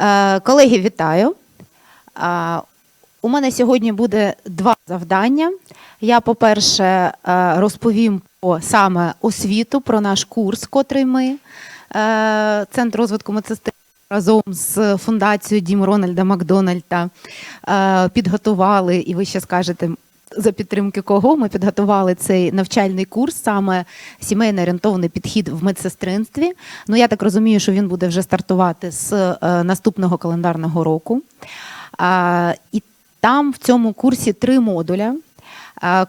Е, Колеги, вітаю. Е, У мене сьогодні буде два завдання. Я, по-перше, е, розповім про саме освіту, про наш курс, котрий ми, Центр розвитку медсестер разом з фундацією Дім Рональда Макдональда підготували, і ви ще скажете, за підтримки кого ми підготували цей навчальний курс, саме сімейно орієнтований підхід в медсестринстві. Ну я так розумію, що він буде вже стартувати з е, наступного календарного року. І там в цьому курсі три модуля,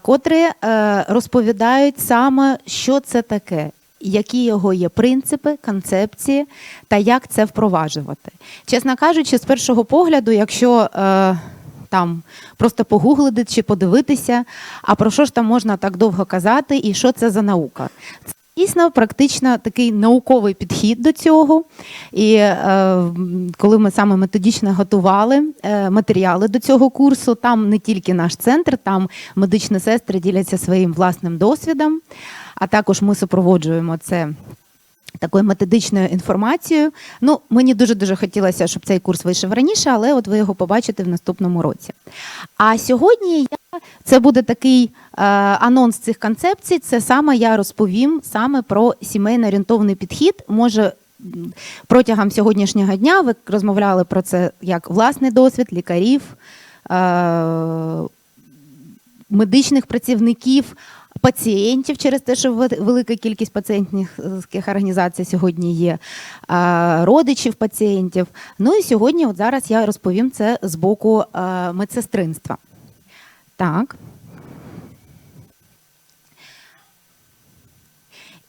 котрі е, розповідають саме, що це таке. Які його є принципи, концепції та як це впроваджувати? Чесно кажучи, з першого погляду, якщо е, там просто погуглити чи подивитися, а про що ж там можна так довго казати, і що це за наука? Це дійсно практично такий науковий підхід до цього. І е, коли ми саме методично готували е, матеріали до цього курсу, там не тільки наш центр, там медичні сестри діляться своїм власним досвідом, а також ми супроводжуємо це такою методичною інформацією. Ну, мені дуже дуже хотілося, щоб цей курс вийшов раніше, але от ви його побачите в наступному році. А сьогодні я це буде такий е, анонс цих концепцій. Це саме я розповім саме про сімейно орієнтований підхід. Може. Протягом сьогоднішнього дня ви розмовляли про це як власний досвід лікарів, е, медичних працівників, пацієнтів через те, що ве- велика кількість пацієнтських організацій сьогодні є, родичів пацієнтів. Ну і сьогодні, от зараз я розповім це з боку медсестринства. Так.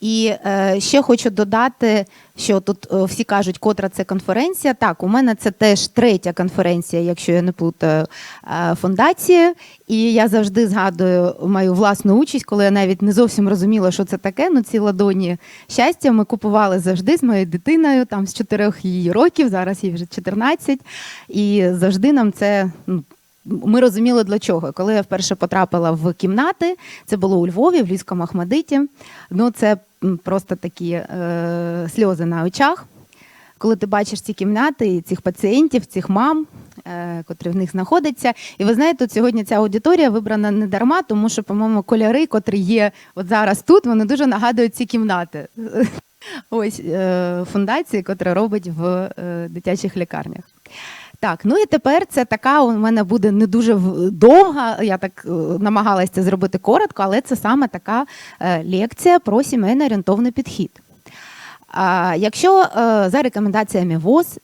І е, ще хочу додати, що тут е, всі кажуть, котра це конференція. Так, у мене це теж третя конференція, якщо я не плутаю, е, фундації. І я завжди згадую мою власну участь, коли я навіть не зовсім розуміла, що це таке. Ну, ці ладоні щастя ми купували завжди з моєю дитиною, там з 4 її років, зараз їй вже 14. І завжди нам це. ну, ми розуміли для чого. Коли я вперше потрапила в кімнати, це було у Львові, в Львівському Ахмадиті. Ну, це просто такі е, сльози на очах. Коли ти бачиш ці кімнати, цих пацієнтів, цих мам, е, котрі в них знаходяться. І ви знаєте, от сьогодні ця аудиторія вибрана не дарма, тому що, по-моєму, кольори, котрі є от зараз тут, вони дуже нагадують ці кімнати. Ось е, фундації, котра робить в е, дитячих лікарнях. Так, ну і тепер це така у мене буде не дуже довга. Я так е, намагалася зробити коротко, але це саме така е, лекція про сімейно орієнтовний підхід. Якщо е, за рекомендаціями ВОЗ,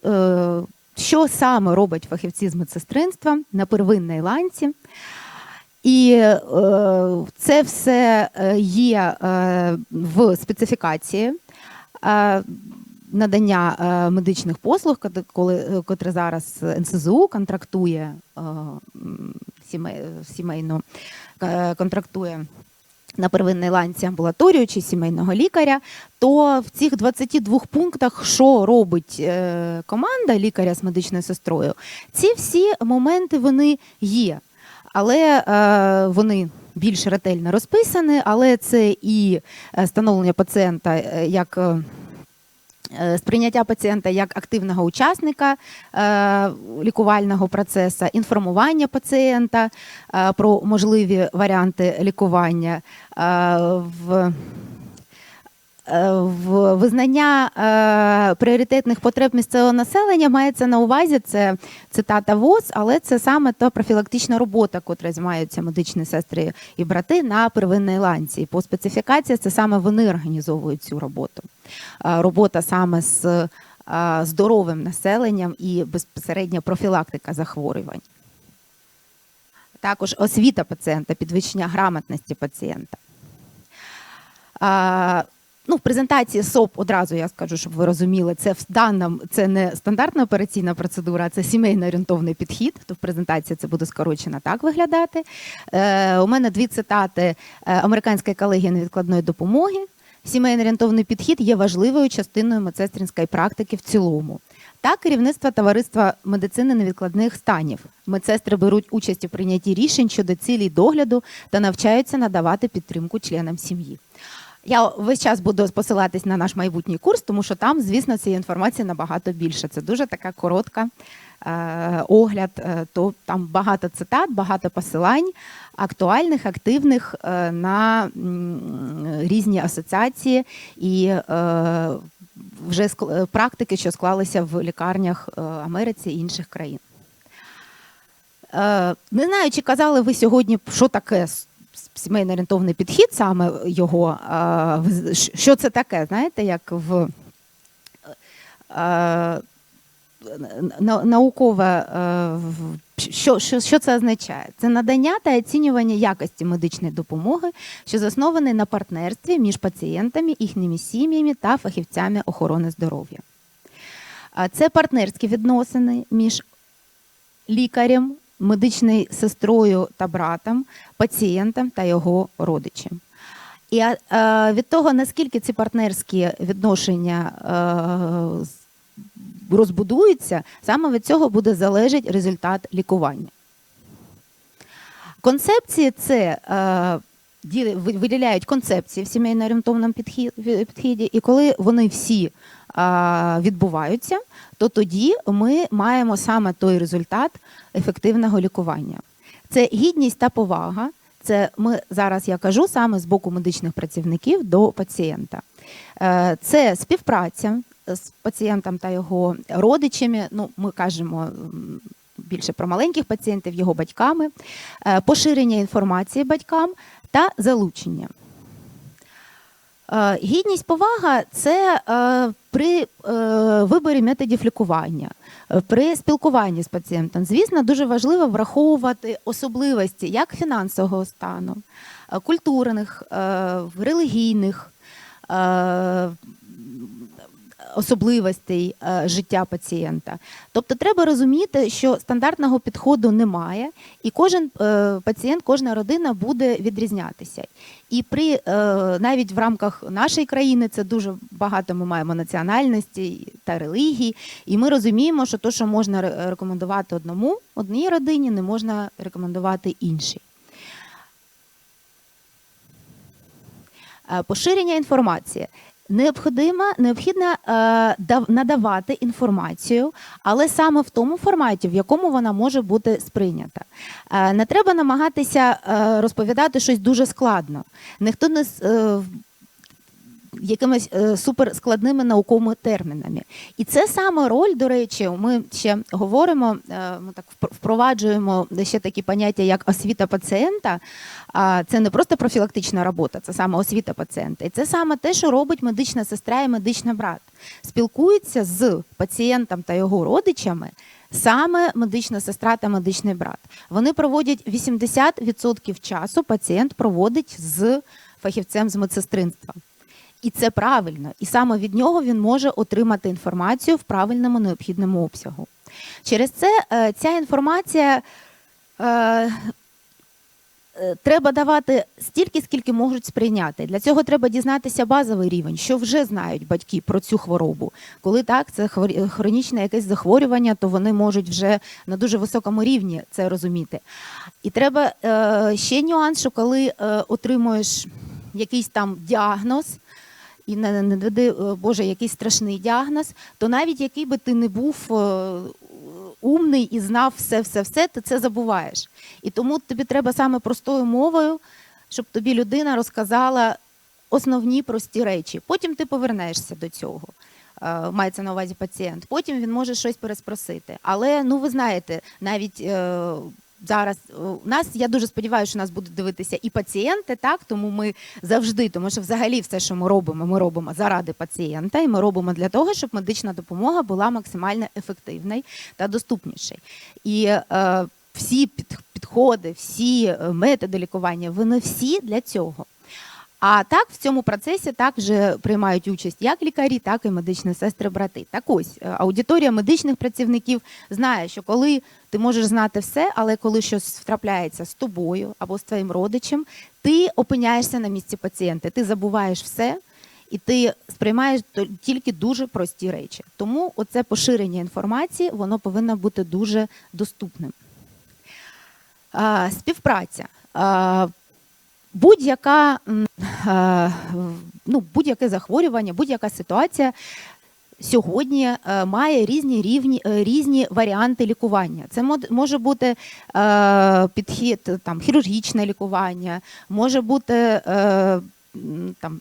що саме робить фахівці з медсестринства на первинній ланці? І це все є в специфікації надання е, медичних послуг, коли- е, котре зараз НСЗУ контрактує е, м, сімей, сімейно е, контрактує на первинній ланці амбулаторію чи сімейного лікаря, то в цих 22 пунктах, що робить команда лікаря з медичною сестрою, ці всі моменти вони є. Але вони більш ретельно розписані, але це і становлення пацієнта як. Е, Сприйняття пацієнта як активного учасника е, лікувального процесу, інформування пацієнта е, про можливі варіанти лікування, в, в визнання е, пріоритетних потреб місцевого населення мається на увазі це цитата ВОЗ, але це саме та профілактична робота, котра займаються медичні сестри і брати на первинній ланці. По специфікації це саме вони організовують цю роботу. Е, Робота саме з е, здоровим населенням і безпосередньо профілактика захворювань. Також освіта пацієнта, підвищення грамотності пацієнта. Ну, в презентації СОП одразу я скажу, щоб ви розуміли, це в даному це не стандартна операційна процедура, це сімейно орієнтовний підхід. То в презентації це буде скорочено так виглядати. Е, у мене дві цитати е, американської колегії невідкладної допомоги. Сімейно орієнтовний підхід є важливою частиною медсестринської практики в цілому. Та керівництво товариства медицини невідкладних станів. Медсестри беруть участь у прийнятті рішень щодо цілей догляду та навчаються надавати підтримку членам сім'ї. Я весь час буду посилатись на наш майбутній курс, тому що там, звісно, цієї інформації набагато більше. Це дуже така коротка е, огляд. е, То там багато цитат, багато посилань, актуальних, активних е, на м, різні асоціації і е, вже ск- е, практики, що склалися в лікарнях е, Америці і інших країн. Е, Не знаю, чи казали ви сьогодні, що таке сімейно орієнтовний підхід, саме його. е, Що це таке? Знаєте, як в е, наукове, е, що, що, що це означає? Це надання та оцінювання якості медичної допомоги, що засноване на партнерстві між пацієнтами, їхніми сім'ями та фахівцями охорони здоров'я. Це партнерські відносини між лікарем, медичною сестрою та братом, пацієнтом та його родичем. І е, від того, наскільки ці партнерські відношення е, розбудуються, саме від цього буде залежати результат лікування. Концепції це е, ді- ви- виділяють концепції в сімейно орієнтовному підхі- підході, і коли вони всі відбуваються, то тоді ми маємо саме той результат ефективного лікування. Це гідність та повага. Це ми зараз я кажу саме з боку медичних працівників до пацієнта. Е, Це співпраця з пацієнтом та його родичами. Ну, ми кажемо більше про маленьких пацієнтів, його батьками, е, поширення інформації батькам та залучення. Е, Гідність повага це е, при е, виборі методів лікування, при спілкуванні з пацієнтом. Звісно, дуже важливо враховувати особливості як фінансового стану, культурних, релігійних. Особливостей е, життя пацієнта, тобто треба розуміти, що стандартного підходу немає, і кожен е, пацієнт, кожна родина буде відрізнятися. І при е, навіть в рамках нашої країни це дуже багато ми маємо національностей та релігій, і ми розуміємо, що то, що можна рекомендувати одному одній родині, не можна рекомендувати іншій. Поширення інформації. Необхідно, необхідно е, надавати інформацію, але саме в тому форматі, в якому вона може бути сприйнята. Е, не треба намагатися е, розповідати щось дуже складно. Ніхто не е, якимись е, суперскладними науковими термінами. І це саме роль, до речі, ми ще говоримо, е, ми так впроваджуємо ще такі поняття, як освіта пацієнта. Це не просто профілактична робота, це саме освіта пацієнта. І це саме те, що робить медична сестра і медичний брат. Спілкуються з пацієнтом та його родичами. Саме медична сестра та медичний брат. Вони проводять 80% часу пацієнт проводить з фахівцем з медсестринства. І це правильно. І саме від нього він може отримати інформацію в правильному необхідному обсягу. Через це е, ця інформація е, е, треба давати стільки, скільки можуть сприйняти. Для цього треба дізнатися базовий рівень, що вже знають батьки про цю хворобу. Коли так, це хронічне якесь захворювання, то вони можуть вже на дуже високому рівні це розуміти. І треба ще нюанс, що коли отримуєш якийсь там діагноз, і не, веди, е, Боже, якийсь страшний діагноз, то навіть який би ти не був е, умний і знав все, все, все, ти це забуваєш. І тому тобі треба саме простою мовою, щоб тобі людина розказала основні прості речі. Потім ти повернешся до цього. Е, Мається на увазі пацієнт. Потім він може щось переспросити. Але ну ви знаєте, навіть зараз е, у нас я дуже сподіваюся, що нас будуть дивитися і пацієнти, так тому ми завжди, тому що взагалі все, що ми робимо, ми робимо заради пацієнта, і ми робимо для того, щоб медична допомога була максимально ефективною та доступнішою. І е, всі під, підходи, всі е, методи лікування, вони всі для цього. А так в цьому процесі так вже приймають участь як лікарі, так і медичні сестри, брати. Так ось е, аудиторія медичних працівників знає, що коли ти можеш знати все, але коли щось втрапляється з тобою або з твоїм родичем, ти опиняєшся на місці пацієнта, ти забуваєш все. І ти сприймаєш тільки дуже прості речі. Тому оце поширення інформації воно повинно бути дуже доступним. Співпраця. Е, ну, будь-яке захворювання, будь-яка ситуація сьогодні е, має різні рівні е, різні варіанти лікування. Це може бути підхід там хірургічне лікування, може бути там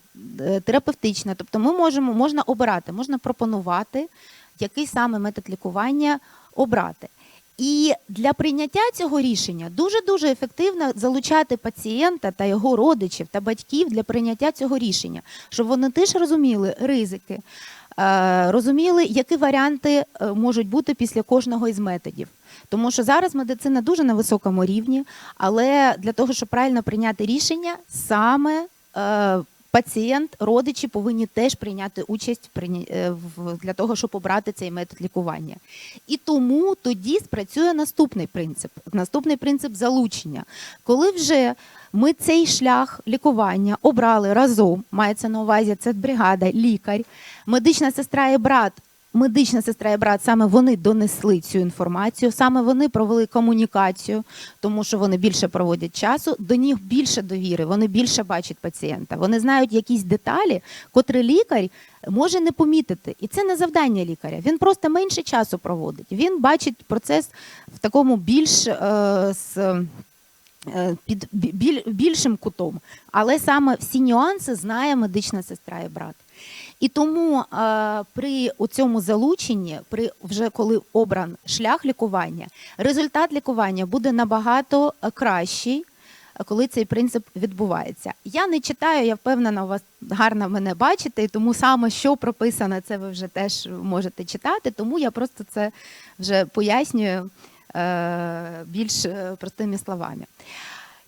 терапевтичне. Тобто, ми можемо можна обирати, можна пропонувати, який саме метод лікування обрати. І для прийняття цього рішення дуже дуже ефективно залучати пацієнта та його родичів та батьків для прийняття цього рішення, щоб вони теж розуміли ризики, е, розуміли, які варіанти е, можуть бути після кожного із методів. Тому що зараз медицина дуже на високому рівні, але для того, щоб правильно прийняти рішення, саме е, пацієнт, родичі повинні теж прийняти участь е, для того, щоб обрати цей метод лікування. І тому тоді спрацює наступний принцип. Наступний принцип залучення. Коли вже ми цей шлях лікування обрали разом, мається на увазі це бригада, лікар, медична сестра і брат. Медична сестра і брат саме вони донесли цю інформацію, саме вони провели комунікацію, тому що вони більше проводять часу, до них більше довіри, вони більше бачать пацієнта. Вони знають якісь деталі, котрі лікар може не помітити. І це не завдання лікаря. Він просто менше часу проводить. Він бачить процес в такому більш е, з е, під більшим кутом. Але саме всі нюанси знає медична сестра і брат. І тому е, при цьому залученні, при вже коли обран шлях лікування, результат лікування буде набагато е, кращий, е, коли цей принцип відбувається. Я не читаю, я впевнена, у вас гарно мене бачите, і тому саме що прописано, це ви вже теж можете читати. Тому я просто це вже пояснюю більш простими словами.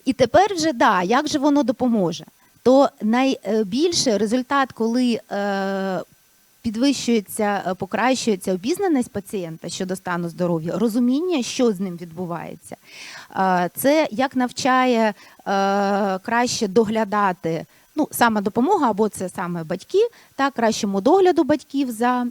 І тепер вже да, як же воно допоможе? То найбільший результат, коли е, підвищується, е, покращується обізнаність пацієнта щодо стану здоров'я, розуміння, що з ним відбувається. Е, це як навчає краще доглядати. Ну, саме допомога, або це саме батьки, так, кращому догляду батьків за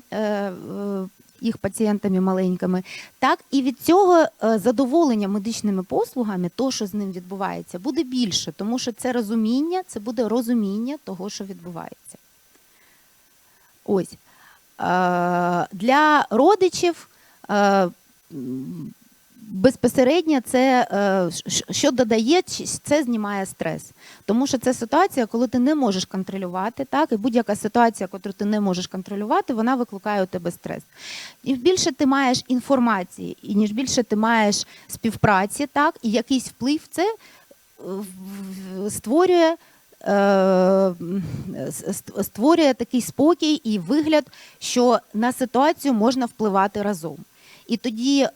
їх пацієнтами маленькими, так і від цього е, задоволення медичними послугами, то, що з ним відбувається, буде більше, тому що це розуміння, це буде розуміння того, що відбувається. Ось. Е, Для родичів е, безпосередньо це е, що додає, це знімає стрес. Тому що це ситуація, коли ти не можеш контролювати, так, і будь-яка ситуація, яку ти не можеш контролювати, вона викликає у тебе стрес. І більше ти маєш інформації, і ніж більше ти маєш співпраці, так, і якийсь вплив це е, створює. е, Створює такий спокій і вигляд, що на ситуацію можна впливати разом. І тоді е,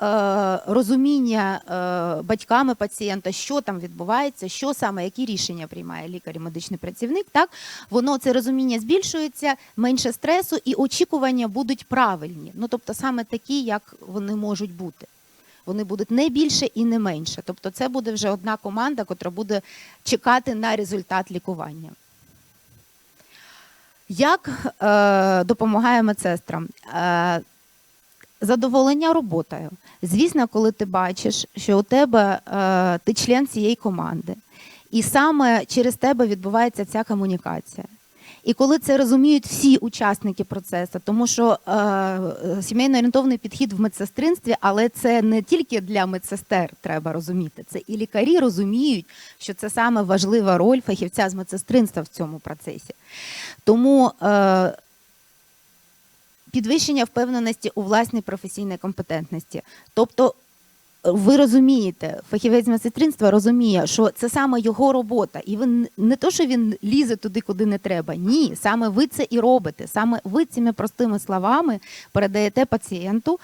розуміння е, батьками пацієнта, що там відбувається, що саме, які рішення приймає лікар і медичний працівник, так воно це розуміння збільшується, менше стресу, і очікування будуть правильні. Ну тобто саме такі, як вони можуть бути. Вони будуть не більше і не менше. Тобто, це буде вже одна команда, яка буде чекати на результат лікування. Як е, допомагає медсестрам? Е, задоволення роботою. Звісно, коли ти бачиш, що у тебе е, ти член цієї команди, і саме через тебе відбувається ця комунікація. І коли це розуміють всі учасники процесу, тому що е, сімейно орієнтовний підхід в медсестринстві, але це не тільки для медсестер треба розуміти. Це і лікарі розуміють, що це саме важлива роль фахівця з медсестринства в цьому процесі. Тому е, підвищення впевненості у власній професійній компетентності. Тобто, е, ви розумієте, фахівець медсестринства розуміє, що це саме його робота, і він не то, що він лізе туди, куди не треба. Ні, саме ви це і робите. Саме ви цими простими словами передаєте пацієнту.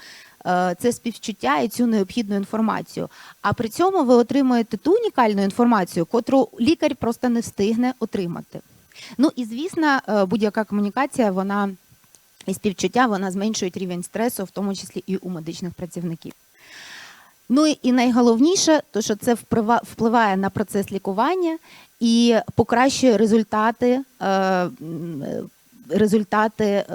е, Це співчуття і цю необхідну інформацію. А при цьому ви отримуєте ту унікальну інформацію, котру лікар просто не встигне отримати. Ну і звісно, е, будь-яка комунікація, вона і співчуття вона зменшує рівень стресу, в тому числі і у медичних працівників. Ну і- найголовніше, то що це вплива- впливає на процес лікування і покращує результати, е, е, результати е,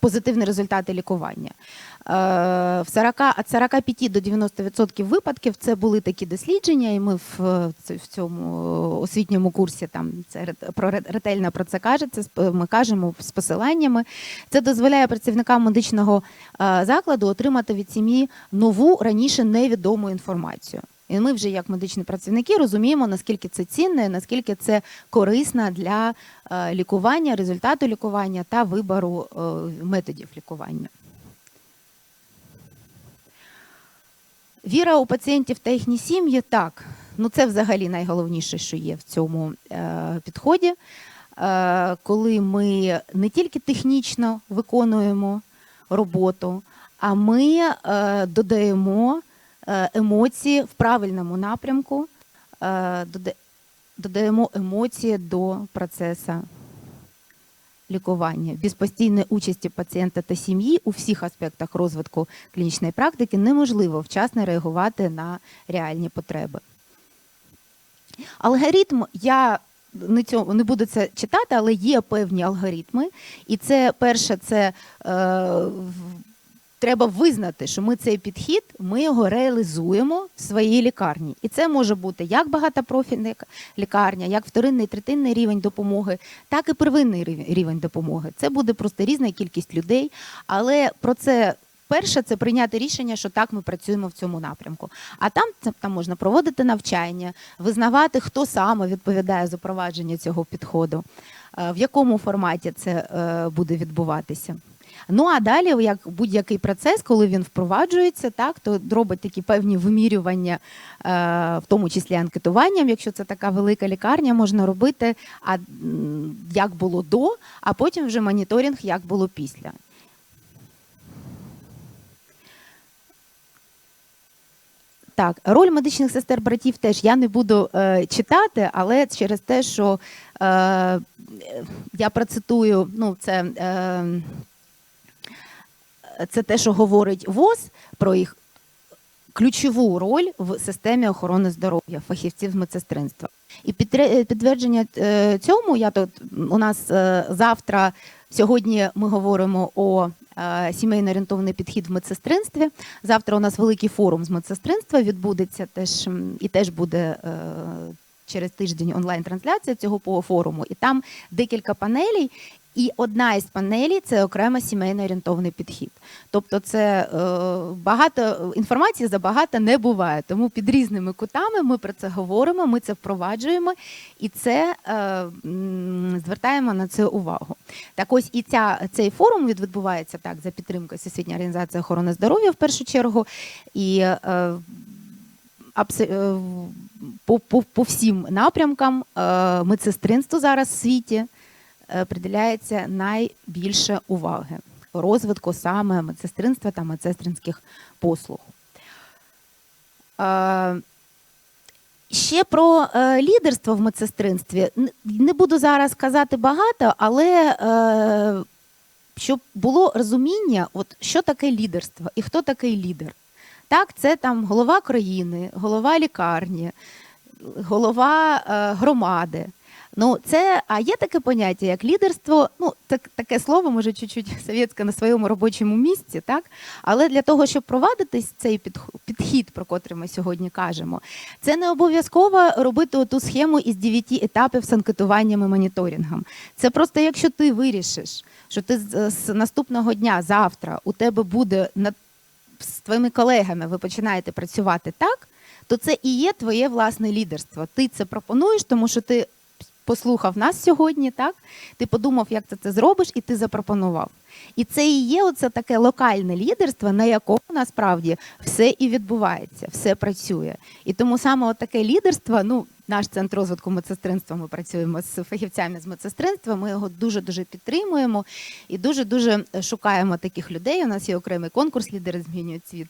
позитивні результати лікування. Е, В 40, від 45 до 90% випадків це були такі дослідження, і ми в, е, цьому освітньому курсі там це про ретельно про це кажеться. Ми кажемо з посиланнями. Це дозволяє працівникам медичного е, закладу отримати від сім'ї нову раніше невідому інформацію. І ми вже як медичні працівники розуміємо, наскільки це цінне, наскільки це корисно для е, лікування, результату лікування та вибору е, методів лікування. Віра у пацієнтів та їхні сім'ї так. Ну це взагалі найголовніше, що є в цьому е, підході. Коли ми не тільки технічно виконуємо роботу, а ми додаємо емоції в правильному напрямку, е, додаємо емоції до процесу лікування. Без постійної участі пацієнта та сім'ї у всіх аспектах розвитку клінічної практики неможливо вчасно реагувати на реальні потреби. Алгоритм я не, цьому, не буду це читати, але є певні алгоритми. І це перше, це е, треба визнати, що ми цей підхід, ми його реалізуємо в своїй лікарні. І це може бути як багатопрофільна лікарня, як вторинний, третинний рівень допомоги, так і первинний рівень- допомоги. Це буде просто різна кількість людей. Але про це перше це прийняти рішення, що так ми працюємо в цьому напрямку. А там там можна проводити навчання, визнавати, хто саме відповідає за провадження цього підходу, е, в якому форматі це е, буде відбуватися. Ну а далі, як будь-який процес, коли він впроваджується, так то робить такі певні вимірювання, е, в тому числі анкетуванням, якщо це така велика лікарня, можна робити, а як було до, а потім вже моніторинг, як було після. Так, роль медичних сестер братів теж я не буду е, читати, але через те, що е, я процитую, ну це, е, це те, що говорить ВОЗ про їх ключову роль в системі охорони здоров'я фахівців з медсестринства. І підтвердження е, цьому я тут у нас е, завтра. Сьогодні ми говоримо о е, сімейно орієнтований підхід в медсестринстві. Завтра у нас великий форум з медсестринства відбудеться теж і теж буде е, через тиждень онлайн-трансляція цього форуму. І там декілька панелей. І одна із панелей це окремо сімейно орієнтований підхід. Тобто, це е, багато інформації забагато не буває. Тому під різними кутами ми про це говоримо, ми це впроваджуємо і це е, звертаємо на це увагу. Так ось і ця цей форум відбувається так за підтримкою Всесвітньої організації охорони здоров'я в першу чергу. І е, по, по, по всім напрямкам медсестринству зараз в світі приділяється найбільше уваги розвитку саме медсестринства та медсестринських послуг. Е, Ще про е, лідерство в медсестринстві не буду зараз казати багато, але е, щоб було розуміння, от що таке лідерство і хто такий лідер. Так, це там голова країни, голова лікарні, голова е, громади. Ну, це, а є таке поняття, як лідерство, ну, так, таке слово, може, чуть-чуть совєтське на своєму робочому місці, так? Але для того, щоб провадити цей підх- підхід, про котрий ми сьогодні кажемо, це не обов'язково робити ту схему із 9 етапів з анкетуванням і моніторингом. Це просто якщо ти вирішиш, що ти з, наступного дня, завтра, у тебе буде над з твоїми колегами, ви починаєте працювати так, то це і є твоє власне лідерство. Ти це пропонуєш, тому що ти послухав нас сьогодні, так? Ти подумав, як ти це зробиш, і ти запропонував. І це і є оце таке локальне лідерство, на якому насправді все і відбувається, все працює. І тому саме таке лідерство, ну, наш центр розвитку медсестринства, ми працюємо з фахівцями з медсестринства, ми його дуже-дуже підтримуємо і дуже-дуже шукаємо таких людей. У нас є окремий конкурс Лідери змінюють світ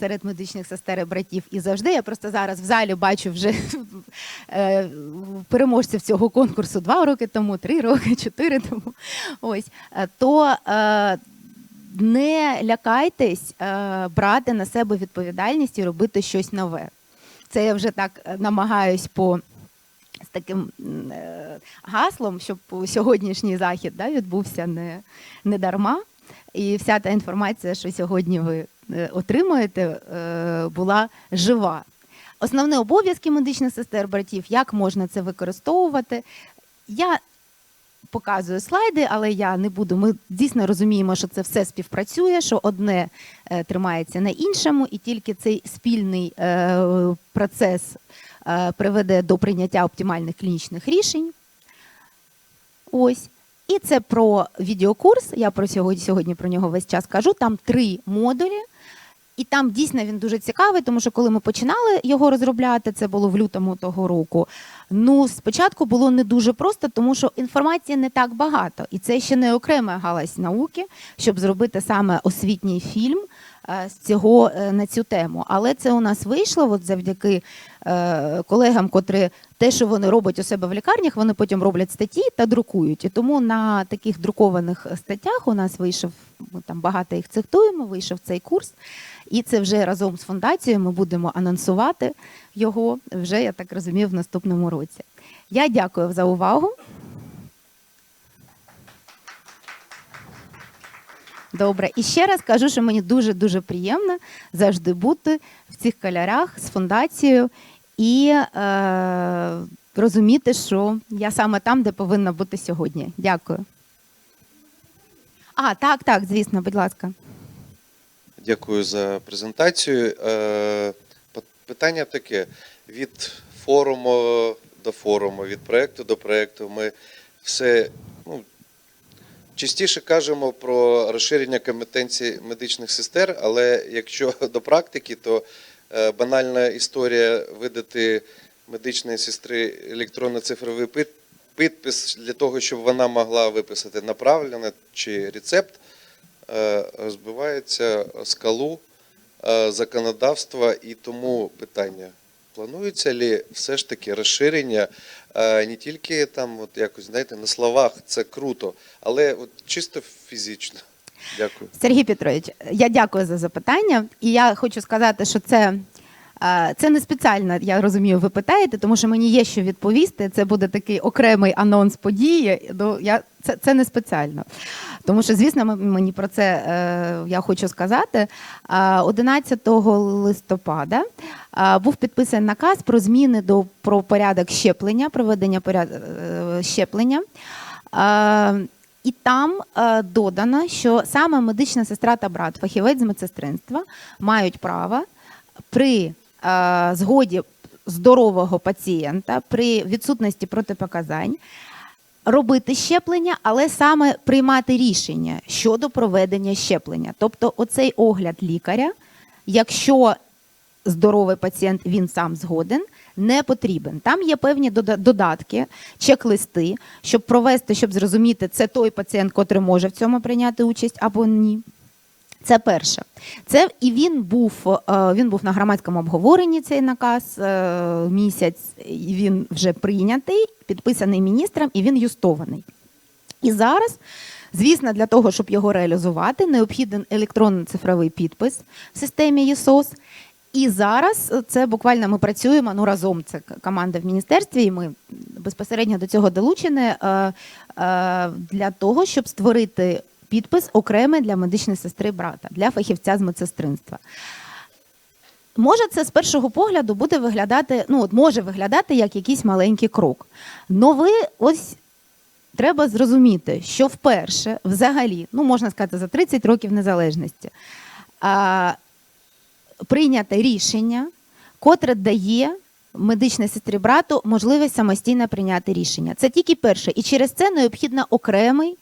серед медичних сестер і братів. І завжди я просто зараз в залі бачу вже е, переможців цього конкурсу два роки тому, три роки, чотири тому. Ось то е, не лякайтесь е, брати на себе відповідальність і робити щось нове. Це я вже так е, намагаюсь по з таким е, гаслом, щоб сьогоднішній захід да, відбувся не, не дарма. І вся та інформація, що сьогодні ви е, отримуєте, е, була жива. Основні обов'язки медичних сестер братів, як можна це використовувати. Я показую слайди, але я не буду. Ми дійсно розуміємо, що це все співпрацює, що одне е, тримається на іншому, і тільки цей спільний е, процес е, приведе до прийняття оптимальних клінічних рішень. Ось. І це про відеокурс. Я про сьогодні, сьогодні про нього весь час кажу. Там три модулі. І там дійсно він дуже цікавий, тому що коли ми починали його розробляти, це було в лютому того року. Ну, спочатку було не дуже просто, тому що інформації не так багато, і це ще не окрема галузь науки, щоб зробити саме освітній фільм е, з цього е, на цю тему. Але це у нас вийшло от завдяки е, колегам, котрі те, що вони роблять у себе в лікарнях, вони потім роблять статті та друкують. І тому на таких друкованих статтях у нас вийшов, ми там багато їх цитуємо, вийшов цей курс. І це вже разом з фундацією ми будемо анонсувати його вже, я так розумію, в наступному році. Я дякую за увагу. Добре, і ще раз кажу, що мені дуже дуже приємно завжди бути в цих кольорах з фундацією і е, розуміти, що я саме там, де повинна бути сьогодні. Дякую. А, так, так, звісно, будь ласка. Дякую за презентацію. Е, Питання таке: від форуму до форуму, від проєкту до проєкту. Ми все ну, частіше кажемо про розширення компетенцій медичних сестер, але якщо до практики, то е, банальна історія видати медичної сестри електронно-цифровий підпис для того, щоб вона могла виписати направлення чи рецепт розбивається скалу е, законодавства, і тому питання. Планується ли все ж таки розширення е, не тільки там, от якось знаєте, на словах це круто, але от чисто фізично. Дякую. Сергій Петрович, я дякую за запитання. І я хочу сказати, що це, е, це не спеціально, я розумію, ви питаєте, тому що мені є що відповісти. Це буде такий окремий анонс події. Ну, я, це, це не спеціально. Тому що, звісно, мені про це е, я хочу сказати. Е, 11 листопада був підписаний наказ про зміни до про порядок щеплення, проведення поряд, е, щеплення. І там е, додано, що саме медична сестра та брат, фахівець з медсестринства, мають право при згоді здорового пацієнта, при відсутності протипоказань робити щеплення, але саме приймати рішення щодо проведення щеплення. Тобто, оцей огляд лікаря, якщо здоровий пацієнт він сам згоден, не потрібен. Там є певні додатки, чек-листи, щоб провести, щоб зрозуміти, це той пацієнт, котрий може в цьому прийняти участь або ні. Це перше. Це і він був е, він був на громадському обговоренні цей наказ е, місяць. І він вже прийнятий, підписаний міністром, і він юстований. І зараз, звісно, для того, щоб його реалізувати, необхіден електронно-цифровий підпис в системі ЄСОС. І зараз е, це буквально ми працюємо ну разом. Це команда в міністерстві, і ми безпосередньо до цього долучені для того, щоб створити підпис окремий для медичної сестри брата, для фахівця з медсестринства. Може, це з першого погляду буде виглядати, ну от може виглядати як якийсь маленький крок. Но ви ось треба зрозуміти, що вперше, взагалі, ну можна сказати, за 30 років незалежності, а, прийняте рішення, котре дає медичній сестрі брату можливість самостійно прийняти рішення. Це тільки перше. І через це необхідно окремий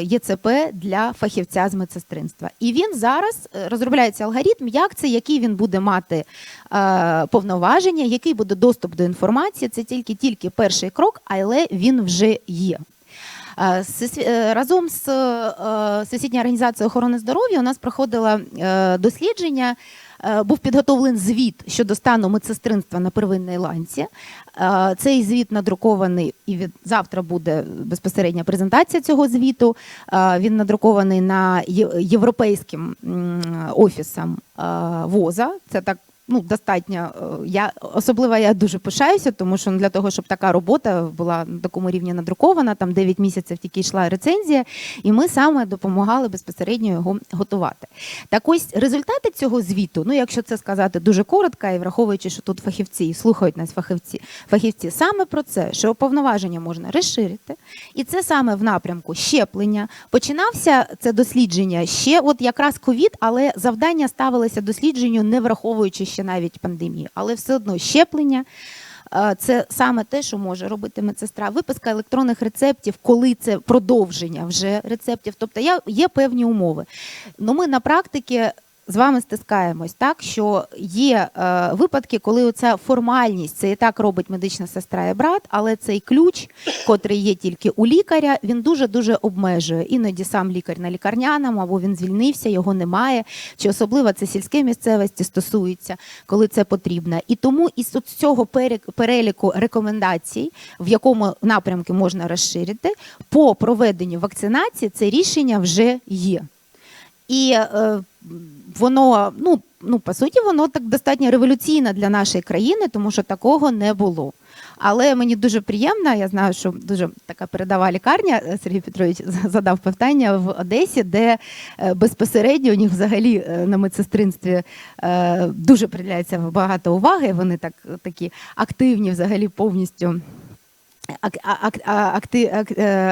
ЄЦП для фахівця з медсестринства. І він зараз е, розробляється алгоритм, як це, який він буде мати е, повноваження, який буде доступ до інформації. Це тільки тільки перший крок, але він вже є. Е, е, Разом з е, Всесвітньою організацією охорони здоров'я у нас проходило е, дослідження. Е, Був підготовлений звіт щодо стану медсестринства на первинній ланці. Е, Цей звіт надрукований і від завтра буде безпосередня презентація цього звіту. Е, Він надрукований на європейським офісом ВОЗа. Це так ну, достатньо. е, Я особливо я дуже пишаюся, тому що ну, для того, щоб така робота була на такому рівні надрукована, там 9 місяців тільки йшла рецензія, і ми саме допомагали безпосередньо його готувати. Так ось результати цього звіту, ну якщо це сказати дуже коротко, і враховуючи, що тут фахівці слухають нас фахівці, фахівці саме про це, що повноваження можна розширити, і це саме в напрямку щеплення. Починався це дослідження ще, от якраз ковід, але завдання ставилося дослідженню, не враховуючи ще навіть пандемію, але все одно щеплення. е, Це саме те, що може робити медсестра. Виписка електронних рецептів, коли це продовження вже рецептів. Тобто є, певні умови. Ну ми на практиці з вами стискаємось, так що є е, випадки, коли оця формальність, це і так робить медична сестра і брат, але цей ключ, котрий є тільки у лікаря, він дуже дуже обмежує. Іноді сам лікар на лікарняному, або він звільнився, його немає. Чи особливо це сільської місцевості стосується, коли це потрібно. І тому із цього переліку рекомендацій, в якому напрямки можна розширити, по проведенню вакцинації це рішення вже є. І е, воно, ну, ну, по суті, воно так достатньо революційне для нашої країни, тому що такого не було. Але мені дуже приємно, я знаю, що дуже така передова лікарня, е, Сергій Петрович задав питання в Одесі, де е, безпосередньо у них взагалі е, на медсестринстві дуже приділяється багато уваги. Вони так такі активні, взагалі повністю.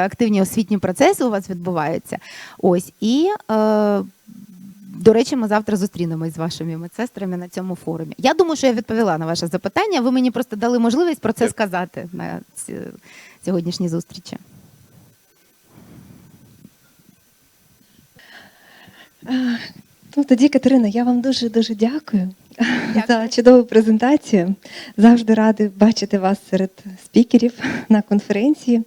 активні освітні процеси у вас відбуваються. Ось і до речі, ми завтра зустрінемось з вашими медсестрами на цьому форумі. Я думаю, що я відповіла на ваше запитання. Ви мені просто дали можливість про це Дякую. сказати на ці- сьогоднішній зустрічі. Ну, тоді, Катерина, я вам дуже дуже дякую, за чудову презентацію. Завжди ради бачити вас серед спікерів на конференції.